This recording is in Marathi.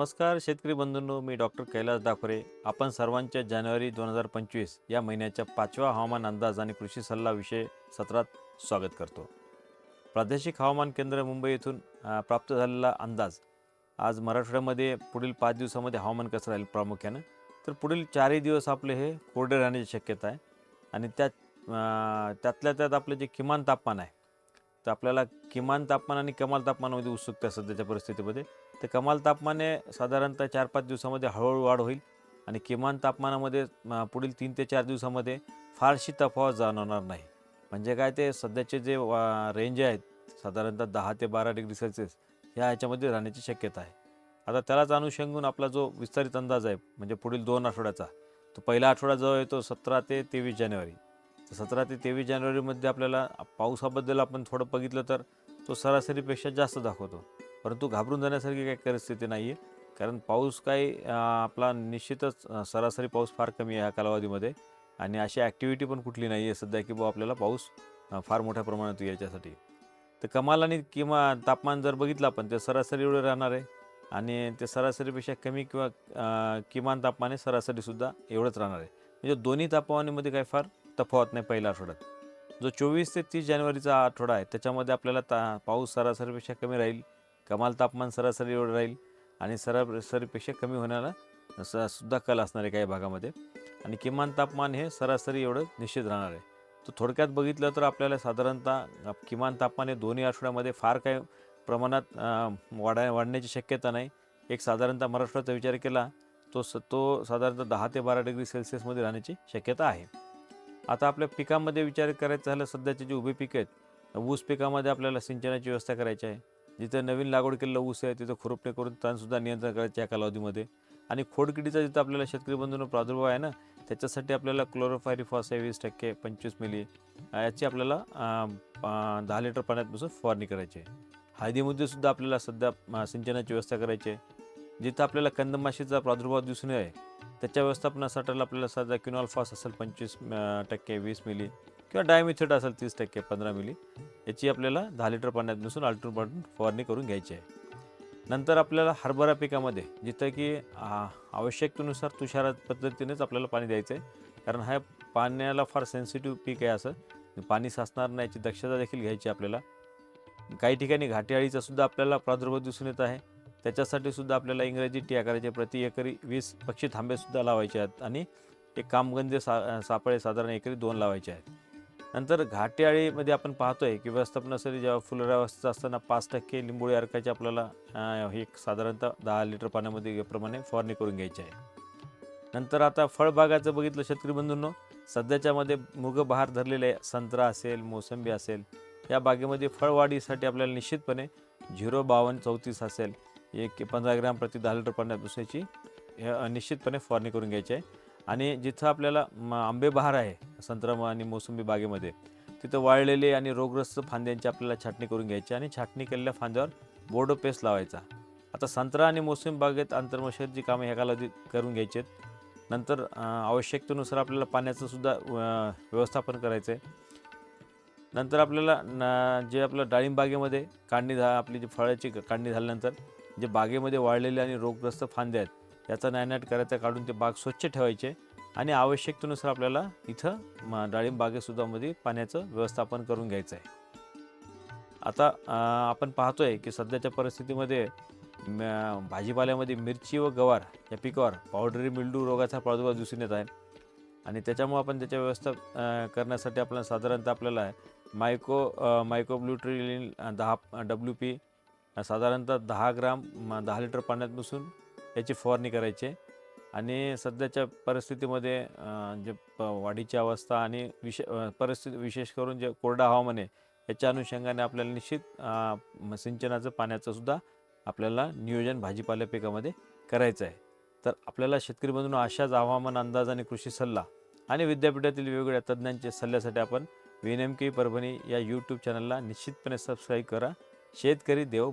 नमस्कार शेतकरी बंधूंनो मी डॉक्टर कैलास दाखोरे. आपण सर्वांच्या जानेवारी दोन हजार पंचवीस या महिन्याच्या पाचव्या हवामान अंदाज आणि कृषी सल्ला विषय सत्रात स्वागत करतो. प्रादेशिक हवामान केंद्र मुंबई येथून प्राप्त झालेला अंदाज आज मराठवाड्यामध्ये पुढील पाच दिवसामध्ये हवामान कसं राहील प्रामुख्यानं? तर पुढील चारही दिवस आपले हे कोरडे राहण्याची शक्यता आहे. आणि त्यात त्यातल्या त्यात आपलं जे किमान तापमान आहे तर आपल्याला किमान तापमान आणि कमाल तापमानामध्ये उत्सुकता सध्याच्या परिस्थितीमध्ये? तर कमाल तापमाने साधारणतः चार पाच दिवसामध्ये हळूहळू वाढ होईल आणि किमान तापमानामध्ये पुढील तीन ते चार दिवसामध्ये फारशी तफावत जाणवणार नाही. म्हणजे काय ते सध्याचे जे रेंज आहेत साधारणतः दहा ते बारा डिग्री सेल्सिअस ह्या ह्याच्यामध्ये राहण्याची शक्यता आहे. आता त्यालाच अनुषंगून आपला जो विस्तारित अंदाज आहे म्हणजे पुढील दोन आठवड्याचा तो पहिला आठवडा जो येतो सतरा ते तेवीस जानेवारी. तर सतरा ते तेवीस जानेवारीमध्ये आपल्याला पावसाबद्दल आपण थोडं बघितलं तर तो सरासरीपेक्षा जास्त दाखवतो. परंतु घाबरून जाण्यासारखी काही परिस्थिती नाही आहे कारण पाऊस काही आपला निश्चितच सरासरी पाऊस फार कमी आहे ह्या कालावधीमध्ये. आणि अशी ॲक्टिव्हिटी पण कुठली नाही आहे सध्या की बुवा आपल्याला पाऊस फार मोठ्या प्रमाणात याच्यासाठी. तर कमाल आणि किमान तापमान जर बघितलं आपण ते सरासरी एवढं राहणार आहे. आणि ते सरासरीपेक्षा कमी किंवा किमान तापमान आहे सरासरीसुद्धा एवढंच राहणार आहे. म्हणजे दोन्ही तापमानामध्ये काही फार तफावत नाही पहिल्या आठवड्यात. जो चोवीस ते तीस जानेवारीचा आठवडा आहे त्याच्यामध्ये आपल्याला ता पाऊस सरासरीपेक्षा कमी राहील कमाल तापमान सरासरी एवढं राहील आणि सरासरीपेक्षा कमी होण्याला स सुद्धा कल असणार आहे काही भागामध्ये. आणि किमान तापमान हे सरासरी एवढं निश्चित राहणार आहे. तर थोडक्यात बघितलं तर आपल्याला साधारणतः किमान तापमान हे दोन्ही आठवड्यामध्ये फार काही प्रमाणात वाढा वाढण्याची शक्यता नाही. एक साधारणतः महाराष्ट्राचा विचार केला तो स तो साधारणतः दहा ते बारा डिग्री सेल्सिअसमध्ये राहण्याची शक्यता आहे. आता आपल्या पिकामध्ये विचार करायचा झालं सध्याचे जे उभे पिकं आहेत ऊस पिकामध्ये आपल्याला सिंचनाची व्यवस्था करायची आहे. जिथं नवीन लागवड केलेलं ऊस आहे तिथं खुरपणे करून तणसुद्धा नियंत्रण करायचे या कालावधीमध्ये. आणि खोडकिडीचा जिथं आपल्याला शेतकरी बंधून प्रादुर्भाव आहे ना त्याच्यासाठी आपल्याला क्लोरोफायरिफॉस आहे वीस टक्के पंचवीस मिली याची आपल्याला पा- दहा लिटर पाण्यात फवारणी करायची आहे. हळदीमध्ये सुद्धा आपल्याला सध्या सिंचनाची व्यवस्था करायची आहे. जिथं आपल्याला कंदमाशीचा प्रादुर्भाव दिसून आहे त्याच्या व्यवस्थापनासाठी आपल्याला साधा क्युनॉल्फॉस असेल पंचवीस टक्के वीस मिली किंवा डायमिथेट असेल तीस टक्के पंधरा मिली याची आपल्याला दहा लिटर पाण्यात मिसळून आलटून पालटून फवारणी करून घ्यायची आहे. नंतर आपल्याला हरभरा पिकामध्ये जिथं की आवश्यकतेनुसार तुषार पद्धतीनेच आपल्याला पाणी द्यायचं आहे कारण हा पाण्याला फार सेन्सिटिव्ह पीक आहे असं. पाणी साचणार नाही याची दक्षता देखील घ्यायची आहे आपल्याला. काही ठिकाणी घाटी अळीचा सुद्धा आपल्याला प्रादुर्भाव दिसून येत आहे. त्याच्यासाठी सुद्धा आपल्याला इंग्रजी टिया करायचे प्रति एकरी वीस पक्षी थांबेसुद्धा लावायचे आहेत. आणि एक कामगंजे सा सापळे साधारण एकरी दोन लावायचे आहेत. नंतर घाटेआळीमध्ये आपण आपण पाहतोय की व्यवस्थापनासाठी जेव्हा फुलरावस्था असताना पाच टक्के लिंबोळी अर्काचे आपल्याला हे एक साधारणतः दहा लिटर पाण्यामध्ये प्रमाणे फवारणी करून घ्यायची आहे. नंतर आता फळबागाचं बघितलं शेतकरी बंधूंनो सध्याच्यामध्ये मृग बहार धरलेले आहे. संत्रा असेल मोसंबी असेल या बागेमध्ये फळवाढीसाठी आपल्याला निश्चितपणे झिरो बावन्न चौतीस असेल. एक पंधरा ग्रॅम प्रति दहा लिटर पाण्यात दुसऱ्याची हे निश्चितपणे फवारणी करून घ्यायची आहे. आणि जिथं आपल्याला आंबे बहार आहे संत्रा आणि मोसंबी बागेमध्ये तिथं वाळलेले आणि रोगग्रस्त फांद्यांची आपल्याला छाटणी करून घ्यायची आणि छाटणी केलेल्या फांद्यावर बोर्डो पेस्ट लावायचा. आता संत्रा आणि मोसंबी बागेत आंतरमशागतची कामं ह्या कालावधीत करून घ्यायची आहेत. नंतर आवश्यकतेनुसार आपल्याला पाण्याचं सुद्धा व्यवस्थापन करायचं आहे नंतर आपल्याला न जे आपलं डाळिंब बागेमध्ये काढणी झा आपली जी फळाची काढणी झाल्यानंतर जे बागेमध्ये वाळलेले आणि रोगग्रस्त फांदे आहेत याचा नायनाट करायचा काढून ते बाग स्वच्छ ठेवायचे आणि आवश्यकतेनुसार आपल्याला इथं म डाळिंब बागेसुद्धा मध्ये पाण्याचं व्यवस्थापन करून घ्यायचं आहे. आता आपण आपण पाहतोय की सध्याच्या परिस्थितीमध्ये भाजीपाल्यामध्ये मिरची व गवार या पिकावर पावडरी मिल्डू रोगाचा प्रादुर्भाव दिसून येत आहे आणि त्याच्यामुळे आपण त्याच्या व्यवस्था करण्यासाठी आपल्याला साधारणतः आपल्याला मायको अं, मायकोब्ल्युट्रिलिन दहा डब्ल्यू पी साधारणतः दहा ग्राम दहा लिटर पाण्यात मिसळून याची फवारणी करायची आहे. आणि सध्याच्या परिस्थितीमध्ये जे प वाढीची अवस्था आणि विशे परिस्थिती विशेष करून जे कोरडा हवामान आहे याच्या अनुषंगाने आपल्याला निश्चित सिंचनाचं पाण्याचं सुद्धा आपल्याला नियोजन भाजीपाल्या पिकामध्ये करायचं आहे. तर आपल्याला शेतकरी बंधून अशाच हवामान अंदाज आणि कृषी सल्ला आणि विद्यापीठातील वेगवेगळ्या तज्ज्ञांच्या सल्ल्यासाठी आपण व्ही एम के परभणी या यूट्यूब चॅनलला निश्चितपणे सबस्क्राईब करा. शेतकरी देवो